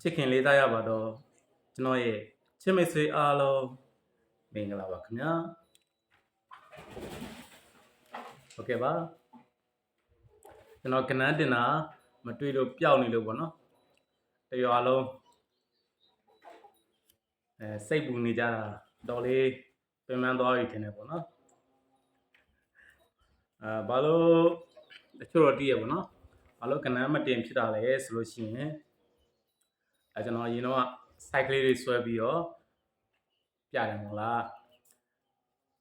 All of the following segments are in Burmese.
ချစ်ခင်လေးစားရပါတော့ကျွန်တော်ရဲ့ချစ်မိတ်ဆွေအားလုံးမင်္ဂလာပါခင်ဗျာโอเคပါကျွန်တော်ကနန်းတင်တာမတွေ့လို့ပျောက်နေလို့ပေါ့နော်တရွာလုံးအဲစိတ်ပူနေကြတာတော်လေးပြင်ပန်းသွားပြီထင်တယ်ပေါ့နော်အာဘာလို့တချို့တော့တည်ရပေါ့နော်ဘာလို့ကနန်းမတင်ဖြစ်တာလဲဆိုလို့ရှိရင် အဲကျွန်တော်အရင်တော့ site ကလေးတွေဆွဲပြီးတော့ပြတယ်မို့လား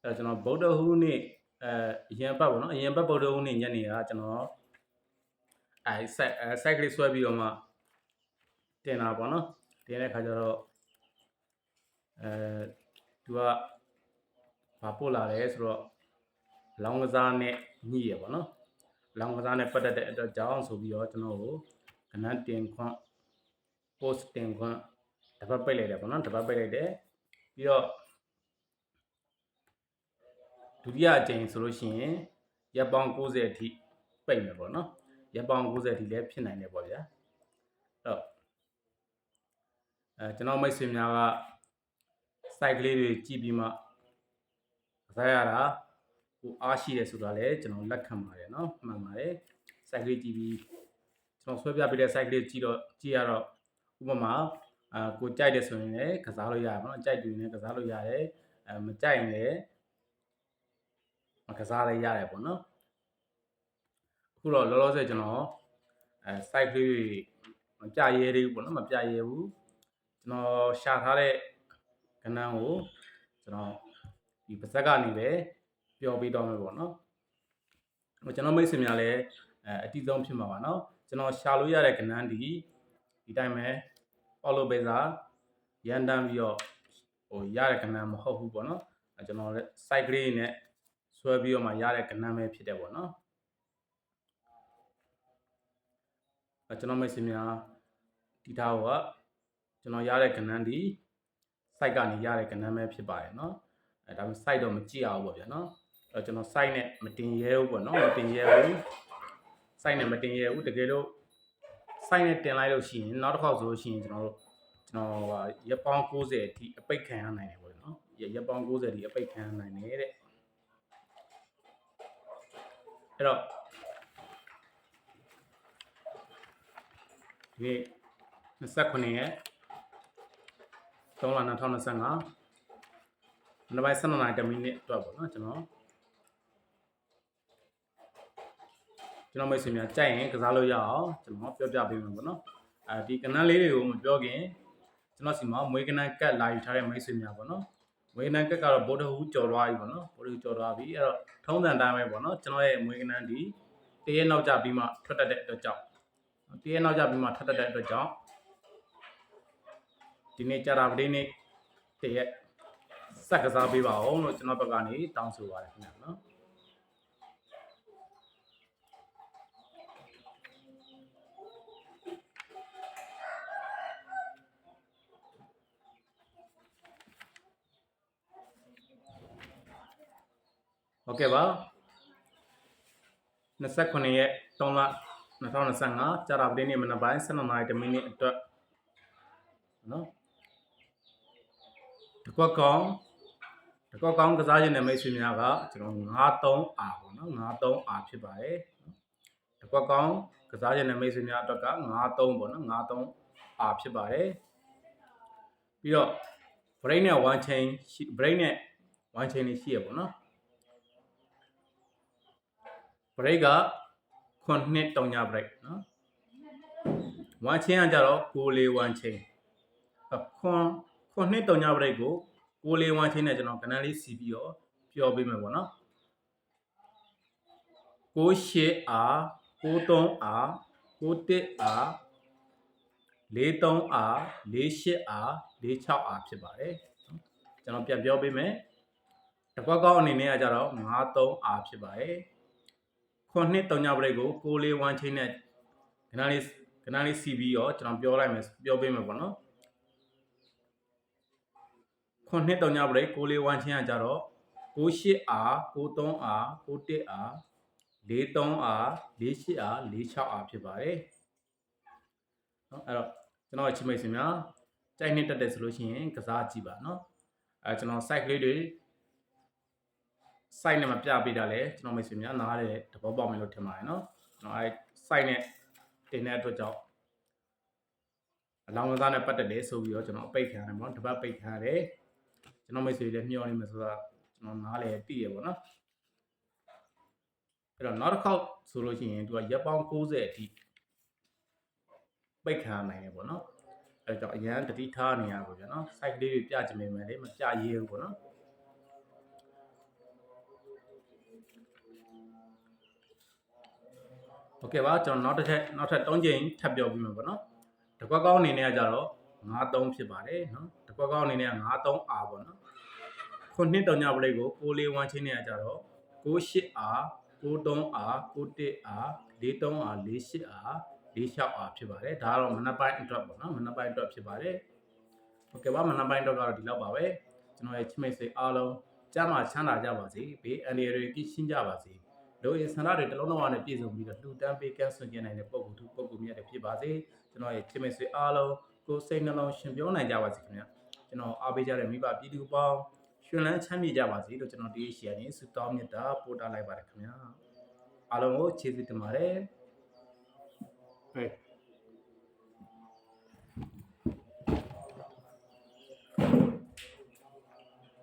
အဲကျွန်တော်ဗုဒ္ဓဟူးနေ့အဲအရင်ဘက်ပေါ့နော်အရင်ဘက်ဗုဒ္ဓဟူးနေ့ညနေကကျွန်တော်အဲ site အဲ site ကလေးဆွဲပြီးတော့မှတင်တာပေါ့နော်တင်တဲ့ခါကျတော့အဲသူကဘာပို့လာလဲဆိုတော့လောင်းကစားနဲ့ညှိရပေါ့နော်လောင်းကစားနဲ့ပတ်သက်တဲ့အတွက်ကြောင့်ဆိုပြီးတော့ကျွန်တော်ကိုကနန်းတင်ခွန့် post တင်ခွန့်တစ်ပတ်ပိတ်လိုက်တယ်ပေါ့နော်တစ်ပတ်ပိတ်လိုက်တယ်ပြီးတော့ဒုတိယအကြိမ်ဆိုလို့ရှိရင်ရက်ပေါင်း90အထိပိတ်မယ်ပေါ့နော်ရက်ပေါင်း90အထိလည်းဖြစ်နိုင်တယ်ပေါ့ဗျာအဲ့တော့အဲကျွန်တော်မိတ်ဆွေများက site ကလေးတွေကြည့်ပြီးမှကစားရတာကိုအားရှိတယ်ဆိုတာလည်းကျွန်တော်လက်ခံပါတယ်เนาะမှန်ပါတယ် site ကလေးကြည့်ပြီးကျွန်တော်ဆွဲပြပေးတဲ့ site ကလေးကြည့်တော့ကြည့်ရတော့ ဥပမာအာကိုကြိုက်တယ်ဆိုရင်လည်းကစားလို့ရတယ်ပေါ့နော်ကြိုက်တယ်လည်းကစားလို့ရတယ်အဲမကြိုက်ရင်လည်းမကစားလည်းရတယ်ပေါ့နော်အခုတော့လောလောဆယ်ကျွန်တော်အဲ site ကလေးတွေမပြရဲသေးဘူးပေါ့နော်မပြရဲဘူးကျွန်တော်ရှာထားတဲ့ကဏ္ဍကိုကျွန်တော်ဒီပါဇက်ကနေပဲပြောပေးတော့မယ်ပေါ့နော်ဟိုကျွန်တော်မိတ်ဆွေများလည်းအဲအတိဆုံးဖြစ်မှာပါနော်ကျွန်တော်ရှာလို့ရတဲ့ကဏ္ဍဒီ ဒီတိုင်းပဲပေါလိုဘေစာရန်တန်းပြီးတော့ဟိုရတဲ့ကဏ္ဍမဟုတ်ဘူးပေါ့နော်ကျွန်တော်လည်း site grade နဲ့ဆွဲပြီးတော့မှရတဲ့ကဏ္ဍပဲဖြစ်တယ်ပေါ့နော်ကျွန်တော်မိတ်ဆွေများဒီထားကကျွန်တော်ရတဲ့ကဏ္ဍဒီ site ကနေရတဲ့ကဏ္ဍပဲဖြစ်ပါတယ်နော်အဲဒါပေမဲ့ site တော့မကြည့်အောင်ပေါ့ဗျာနော်အဲကျွန်တော် site နဲ့မတင်ရဲဘူးပေါ့နော်မတင်ရဲဘူး site နဲ့မတင်ရဲဘူးတကယ်လို့ ဆိုင်နဲ့တင်လိုက်လို့ရှိရင်နောက်တစ်ခေါက်ဆိုလို့ရှိရင်ကျွန်တော်တို့ကျွန်တော်ဟာရပ်ပေါင်း60အထိအပိတ်ခံရနိုင်တယ်ပေါ့နော်ရပ်ပေါင်း60အထိအပိတ်ခံရနိုင်တယ်တဲ့အဲ့တော့ဒီ29ရက်3လ2025မနက်ပိုင်း7:00နာရီတမိနစ်အတွက်ပေါ့နော်ကျွန်တော် ကျွန်တော်မိတ်ဆွေများကြိုက်ရင်ကစားလို့ရအောင်ကျွန်တော်ပြောပြပေးမယ်ပေါ့နော်အဲဒီကနန်းလေးတွေကိုမပြောခင်ကျွန်တော်စီမှာမွေးကနန်းကတ်လာယူထားတဲ့မိတ်ဆွေများပေါ့နော်မွေးကနန်းကတ်ကတော့ဗိုလ်တဟူကြော်သွားပြီပေါ့နော်ဗိုလ်တဟူကြော်သွားပြီအဲ့တော့ထုံးစံတိုင်းပဲပေါ့နော်ကျွန်တော်ရဲ့မွေးကနန်းဒီတရက်နောက်ကျပြီးမှထွက်တတ်တဲ့အတွက်ကြောင့်တရက်နောက်ကျပြီးမှထွက်တတ်တဲ့အတွက်ကြောင့်ဒီနေ့ကြာတာပတိနေ့တရက်စက်ကစားပေးပါအောင်လို့ကျွန်တော်ဘက်ကနေတောင်းဆိုပါတယ်ခင်ဗျာနော် ဟုတ်ကဲ့ပါ29ရက်3လ2025ကြာတာပတိနေ့မနက်ပိုင်း7:00နာရီမိနစ်အတွက်နော်တကွက်ကောင်တကွက်ကောင်ကစားခြင်းနဲ့မိတ်ဆွေများကကျွန်တော်93 R ပေါ့နော်93 R ဖြစ်ပါတယ်တကွက်ကောင်ကစားခြင်းနဲ့မိတ်ဆွေများအတွက်က93ပေါ့နော်93 R ဖြစ်ပါတယ်ပြီးတော့ brain နဲ့ one chain brain နဲ့ one chain လေးရှိရပေါ့နော် break ကခွန်နှစ်တောင်ညာ break နော် one chain ကကြတော့ကိုလေး one chain ခွန်ခွန်နှစ်တောင်ညာ break ကိုကိုလေး one chain နဲ့ကျွန်တော်ကဏ္ဍလေးစီပြီးတော့ပြောပေးမယ်ပေါ့နော်68 R 93 R 91 R 43 R 48 R 46 R ဖြစ်ပါတယ်ကျွန်တော်ပြန်ပြောပေးမယ်တကွက်ကောက်အနေနဲ့ကကြတော့53 R ဖြစ်ပါတယ် ခွန်နှစ်တုံညာပရိတ်ကိုကိုလေးဝမ်းချင်းနဲ့ခဏလေးခဏလေးစီပြီးတော့ကျွန်တော်ပြောလိုက်မယ်ပြောပေးမယ်ပေါ့နော်ခွန်နှစ်တုံညာပရိတ်ကိုလေးဝမ်းချင်းကကြတော့ 68R 93R 91R 43R 48R 46R ဖြစ်ပါတယ်เนาะအဲ့တော့ ကျွန်တော်ရဲ့ချစ်မိတ်ဆွေများကြိုက်နှစ်တက်တယ်ဆိုလို့ရှိရင်ကစားကြည့်ပါနော်အဲကျွန်တော် site ကလေးတွေ site နဲ့မပြပေးတာလဲကျွန်တော်မိတ်ဆွေများနားတယ်တဘောပေါက်မယ်လို့ထင်ပါတယ်နော်ကျွန်တော်အဲ site နဲ့တင်တဲ့အတွက်ကြောင့်အလောင်းကစားနဲ့ပတ်သက်တယ်ဆိုပြီးတော့ကျွန်တော်အပိတ်ခံရတယ်ပေါ့နော်တပတ်ပိတ်ခံရတယ်ကျွန်တော်မိတ်ဆွေတွေလည်းမျှော်နေမယ်ဆိုတာကျွန်တော်နားလဲသိရပေါ့နော်အဲ့တော့နောက်တစ်ခေါက်ဆိုလို့ရှိရင်သူကရက်ပေါင်း60အထိပိတ်ခံရနိုင်တယ်ပေါ့နော်အဲ့တော့အရန်တတိထားနေရပါဗျာနော် site လေးတွေပြချင်ပေမဲ့လေမပြရေးဘူးပေါ့နော် โอเคပါကျွန်တော်နောက်တစ်ထပ်နောက်ထပ်3ချိန်ထပ်ပြောပြီးမှာပေါ့နော်တကွက်ကောင်းအနေနဲ့ကကြတော့93ဖြစ်ပါတယ်နော်တကွက်ကောင်းအနေနဲ့က 93R ပေါ့နော်ခုနှစ်တောင်ညပလိတ်ကို641ချင်းနဲ့ကကြတော့98R 93R 91R 43R 48R 46R ဖြစ်ပါတယ်ဒါကတော့မနက်ပိုင်းအတွက်ပေါ့နော်မနက်ပိုင်းအတွက်ဖြစ်ပါတယ်โอเคပါမနက်ပိုင်းအတွက်ကတော့ဒီလောက်ပါပဲကျွန်တော်ရဲ့ချစ်မိတ်ဆွေအားလုံးကျမ်းမာချမ်းသာကြပါစေဘေးအန္တရာယ်တွေပြည့်ရှင်းကြပါစေ လို့ရင်ဆန္ဒတွေတစ်လုံးလုံးနဲ့ပြည့်စုံပြီးတော့လှူဒန်းပေးကမ်းဆွင်ကျင်နိုင်တဲ့ပုံကူသူပုံကူမြတ်တွေဖြစ်ပါစေကျွန်တော်ရဲ့ချစ်မိတ်ဆွေအားလုံးကိုယ်စိတ်နှလုံးရှင်ပြောနိုင်ကြပါစေခင်ဗျာကျွန်တော်အားပေးကြတဲ့မိဘပြည်သူပေါင်းရှင်လန်းချမ်းမြေ့ကြပါစေလို့ကျွန်တော်ဒီရှီယာနေဆုတောင်းမြတ်တာပို့တာလိုက်ပါတယ်ခင်ဗျာအားလုံးကိုကျေးဇူးတင်ပါတယ်ဟဲ့